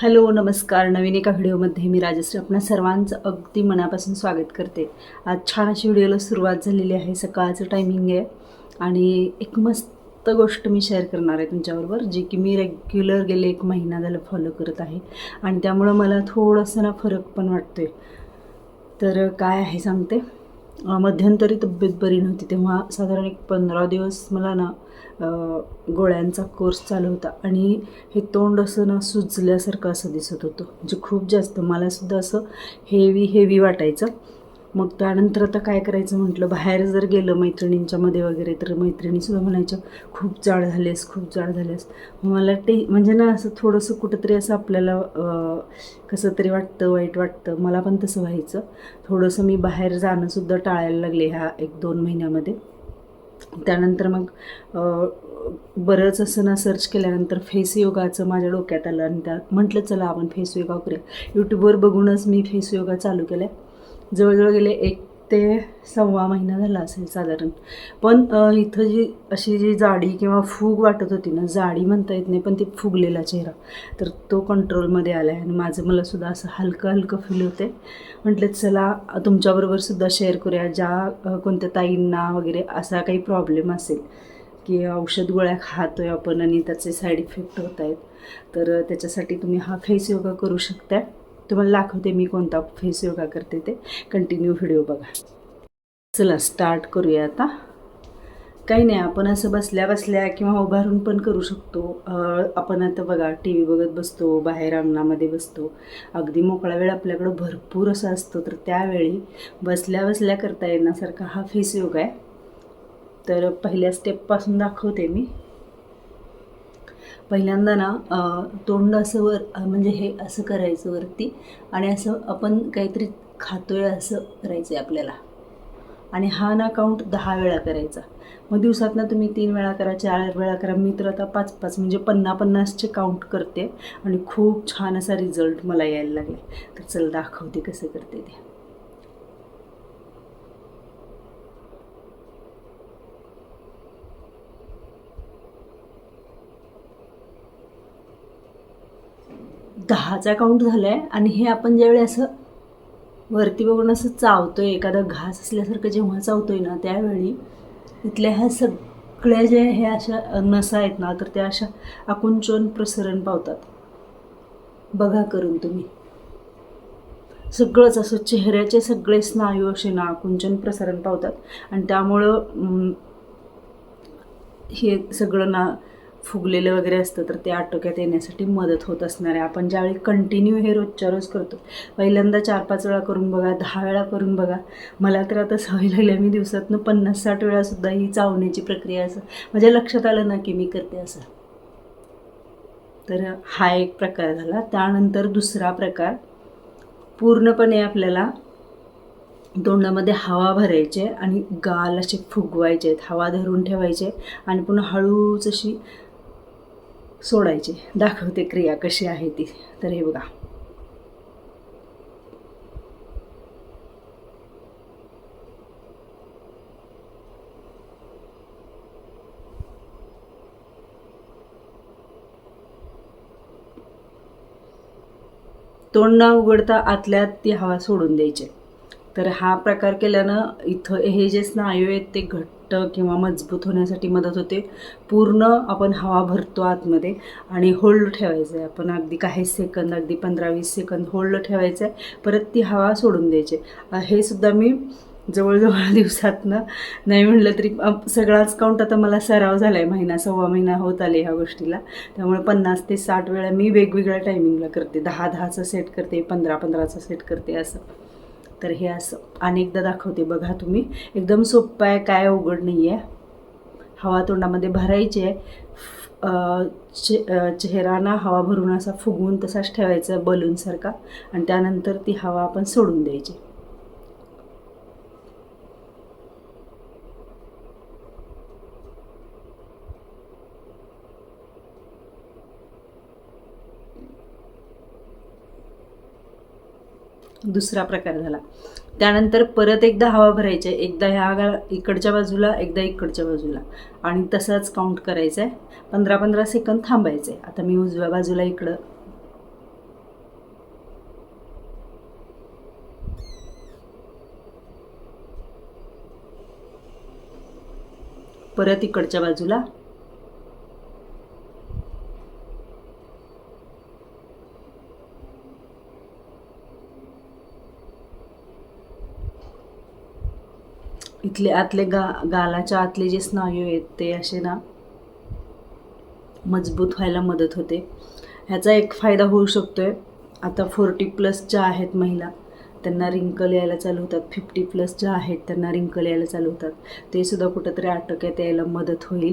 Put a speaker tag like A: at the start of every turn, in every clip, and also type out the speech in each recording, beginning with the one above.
A: Hello नमस्कार. नवीन एका व्हिडिओमध्ये मी राजश्री आपणा सर्वांचं अगदी मनापासून स्वागत करते. आज छान अशी व्हिडिओला सुरुवात झालेली आहे. सकाळचं टायमिंग आहे आणि एक मस्त गोष्ट मी शेअर करणार आहे तुमच्याबरोबर जी की मी रेग्युलर गेले एक महिना झालं फॉलो करत आहे आणि त्यामुळं मला थोडंसं ना फरक पण वाटतो आहे तर काय आहे सांगते? मध्यंतरी तब्येत बरी नव्हती. तेव्हा साधारण एक पंधरा दिवस मला ना गोळ्यांचा कोर्स चालू होता. आणि हे तोंड असं ना सुजल्यासारखं असं दिसत होतं. म्हणजे खूप जास्त मलासुद्धा असं हेवी हेवी वाटायचं. मग त्यानंतर आता काय करायचं म्हटलं? बाहेर जर गेलं मैत्रिणींच्या मध्ये वगैरे तर मैत्रिणीसुद्धा म्हणायच्या खूप जाड झालेस खूप जाड झालेस. मला ते म्हणजे ना असं थोडंसं कुठंतरी असं आपल्याला कसं तरी वाटतं वाईट वाटतं. मला पण तसं व्हायचं. थोडंसं मी बाहेर जाणंसुद्धा टाळायला लागले ह्या एक दोन महिन्यामध्ये. त्यानंतर मग बरंच असं ना सर्च केल्यानंतर फेस योगाचं माझ्या डोक्यात आलं आणि त्या म्हटलं चला आपण फेस योगा करूया. यूट्यूबवर बघूनच मी फेस योगा चालू केला आहे जवळजवळ गेले एक ते सव्वा महिना झाला असेल साधारण. पण इथं जी अशी जी जाडी किंवा फूग वाटत होती ना जाडी म्हणता येत नाही पण ती फुगलेला चेहरा तर तो कंट्रोलमध्ये आला आहे आणि माझं मला सुद्धा असं हलकं हलकं फील होते म्हटलं चला तुमच्याबरोबर सुद्धा शेअर करूया. ज्या कोणत्या ताईंना वगैरे असा काही प्रॉब्लेम असेल की औषध गोळ्या खातोय आपण आणि त्याचे साईड इफेक्ट होत आहेत तर त्याच्यासाठी तुम्ही हा फेस योगा करू शकता तुम्हाला दाखवते मी कोणता फेस योगा करते ते. कंटिन्यू व्हिडिओ बघा. चला स्टार्ट करूया आता. काही नाही आपण असं बसल्या बसल्या किंवा उभारून पण करू शकतो. आपण आता बघा टी व्ही बघत बसतो बाहेर अंगणामध्ये बसतो. अगदी मोकळा वेळ आपल्याकडं भरपूर असा असतो तर त्यावेळी बसल्या बसल्या करता येण्यासारखा हा फेस योगा आहे. तर पहिल्या स्टेपपासून दाखवते मी. पहिल्यांदा ना तोंड असं वर म्हणजे हे असं करायचं वरती आणि असं आपण काहीतरी खातोय असं करायचं आहे आपल्याला. आणि हा ना काउंट दहा वेळा करायचा. मग दिवसात ना तुम्ही तीन वेळा करा चार वेळा करा. मी तर आता पाच पाच म्हणजे पन्ना पन्नासचे काउंट करते आणि खूप छान असा रिझल्ट मला यायला लागला. तर चल दाखवते कसं करते ते. दहाचा काउंट झाला आहे आणि हे आपण ज्यावेळी असं वरती बघून असं चावतो आहे एखादा घास असल्यासारखं जेव्हा चावतो आहे ना त्यावेळी इथल्या ह्या सगळ्या ज्या ह्या अशा नसा आहेत ना तर त्या अशा आकुंचन प्रसरण पावतात. बघा करून तुम्ही. सगळंच असं चेहऱ्याचे सगळे स्नायू असे ना आकुंचन प्रसारण पावतात. आणि त्यामुळं हे सगळं ना फुगलेलं वगैरे असतं तर ते आटोक्यात येण्यासाठी मदत होत असणार आहे. आपण ज्यावेळी कंटिन्यू हे रोजच्या रोज करतो पहिल्यांदा चार पाच वेळा करून बघा दहा वेळा करून बघा. मला तर आता सवय लागली आहे, मी दिवसातनं पन्नास साठ वेळासुद्धा ही चावण्याची प्रक्रिया असं माझ्या लक्षात आलं ना की मी करते असं. तर हा एक प्रकार झाला. त्यानंतर दुसरा प्रकार पूर्णपणे आपल्याला तोंडामध्ये हवा भरायचे आणि गाल असे फुगवायचे आहेत. हवा धरून ठेवायचे आणि पुन्हा हळूच अशी सोडायचे. दाखवते क्रिया कशी आहे ती. तर हे बघा. तोंड न उघडता आतल्या ती हवा सोडून द्यायची. तर हा प्रकार केल्यानं इथं हे जे स्नायू आहेत ते घट घट्ट किंवा मजबूत होण्यासाठी मदत होते. पूर्ण आपण हवा भरतो आतमध्ये आणि होल्ड ठेवायचं आहे आपण अगदी काही सेकंद अगदी पंधरा वीस सेकंद होल्ड ठेवायचं आहे परत ती हवा सोडून द्यायची. हे सुद्धा मी जवळजवळ दिवसातनं नाही म्हणलं तरी सगळाच काउंट आता मला सराव झाला आहे महिना सव्वा महिना होत आले ह्या गोष्टीला. त्यामुळे पन्नास ते साठ वेळा मी वेगवेगळ्या टायमिंगला करते. दहा दहाचं सेट करते पंधरा पंधराचं सेट करते असं. तर हे असं अनेकदा दाखवते. बघा तुम्ही. एकदम सोपं आहे काय अवघड नाही आहे हवा तोंडामध्ये भरायची आहे. चे चेहरा चेहराना हवा भरून असा फुगवून तसाच ठेवायचा बलूनसारखा आणि त्यानंतर ती हवा आपण सोडून द्यायची. दुसरा प्रकार झाला. त्यानंतर परत एकदा हवा भरायची आहे एकदा ह्या गा इकडच्या बाजूला एकदा इकडच्या बाजूला. आणि तसाच काउंट करायचा आहे पंधरा पंधरा सेकंद थांबायचं. आहे आता मी उजव्या बाजूला इकडं. परत इकडच्या बाजूला. इथले आतले गा गालाच्या आतले जे स्नायू आहेत ते असे ना मजबूत व्हायला मदत होते. ह्याचा एक फायदा होऊ शकतो आहे आता फोर्टी प्लस ज्या आहेत महिला त्यांना रिंकल यायला चालू होतात. फिफ्टी प्लस ज्या आहेत त्यांना रिंकल यायला चालू होतात. ते सुद्धा कुठंतरी आटोक्यात यायला मदत होईल.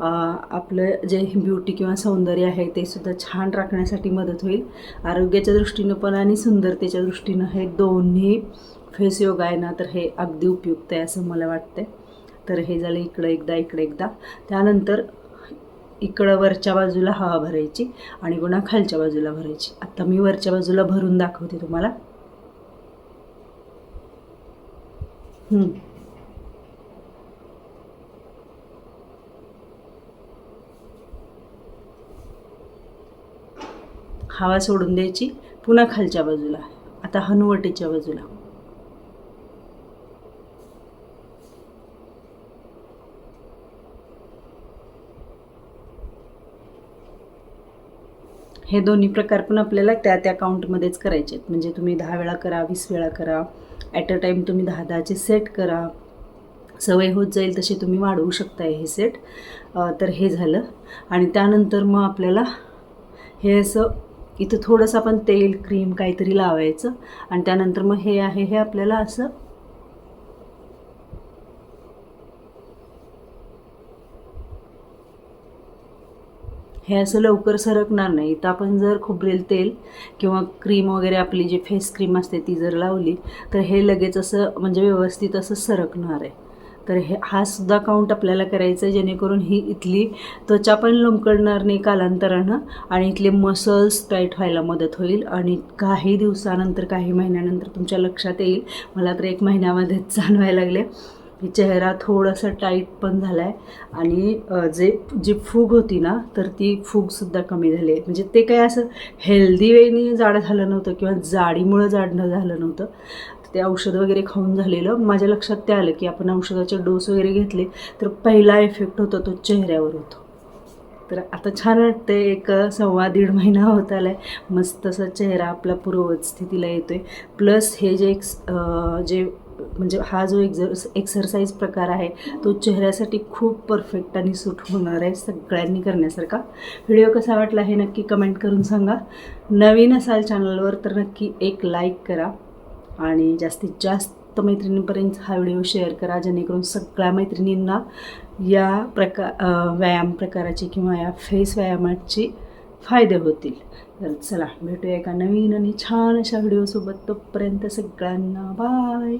A: आपलं जे ब्युटी किंवा सौंदर्य आहे ते सुद्धा छान राखण्यासाठी मदत होईल. आरोग्याच्या दृष्टीनं पण आणि सुंदरतेच्या दृष्टीनं हे दोन्ही फेस योग आहे ना तर हे अगदी उपयुक्त आहे असं मला वाटतं तर हे झालं इकडं एकदा इकडे एकदा. त्यानंतर इकडं वरच्या बाजूला हवा भरायची आणि पुन्हा खालच्या बाजूला भरायची. आत्ता मी वरच्या बाजूला भरून दाखवते तुम्हाला. हवा सोडून द्यायची. पुन्हा खालच्या बाजूला. आता हनुवटीच्या बाजूला. हे दोन्ही प्रकार पण आपल्याला त्या त्या काउंटमध्येच करायचे आहेत. म्हणजे तुम्ही दहा वेळा करा वीस वेळा करा ॲट अ टाईम तुम्ही दहा दहाचे सेट करा. सवय होत जाईल तसे तुम्ही वाढवू शकताय हे सेट तर हे झालं. आणि त्यानंतर मग आपल्याला हे असं इथं थोडंसं आपण तेल क्रीम काहीतरी लावायचं. आणि त्यानंतर मग हे आहे हे आपल्याला असं हे असं लवकर सरकणार नाही. तर आपण जर खोबरेल तेल किंवा क्रीम वगैरे आपली जी फेस क्रीम असते ती जर लावली तर हे लगेच असं म्हणजे व्यवस्थित असं सरकणार आहे. तर हे हा सुद्धा काउंट आपल्याला करायचा आहे जेणेकरून ही इथली त्वचा पण लमकडणार नाही कालांतरानं आणि इथले मसल्स टाईट व्हायला मदत होईल. आणि काही दिवसानंतर काही महिन्यानंतर तुमच्या लक्षात येईल. मला तर एक महिन्यामध्येच जाणवायला लागले. की चेहरा थोडासा टाईट पण झाला आहे आणि जे जी फूग होती ना तर ती फूगसुद्धा कमी झाली आहे. म्हणजे ते काय असं हेल्दी वेनी जाडं झालं नव्हतं किंवा जाडीमुळं जाडणं झालं नव्हतं. ते औषध वगैरे खाऊन झालेलं. माझ्या लक्षात ते आलं की आपण औषधाचे डोस वगैरे घेतले तर पहिला इफेक्ट होतो तो चेहऱ्यावर होतो. तर आता छान वाटतंय. एक सव्वा दीड महिना होत आला आहे मस्त असा चेहरा आपला पूर्ववत स्थितीला येतो आहे प्लस हे जे एक जे म्हणजे हा जो एक्झर एक्सरसाइज प्रकार आहे तो चेहऱ्यासाठी खूप परफेक्ट आणि सूट होणार आहे सगळ्यांनी करण्यासारखा. व्हिडिओ कसा वाटला हे नक्की कमेंट करून सांगा. नवीन असाल चॅनलवर तर नक्की एक लाईक करा आणि जास्तीत जास्त मैत्रिणींपर्यंत हा व्हिडिओ शेअर करा जेणेकरून सगळ्या मैत्रिणींना या प्रकार व्यायाम प्रकाराची किंवा या फेस व्यायामाची फायदे होतील. तर चला भेटूया एका नवीन आणि छान अशा व्हिडिओसोबत तोपर्यंत सगळ्यांना बाय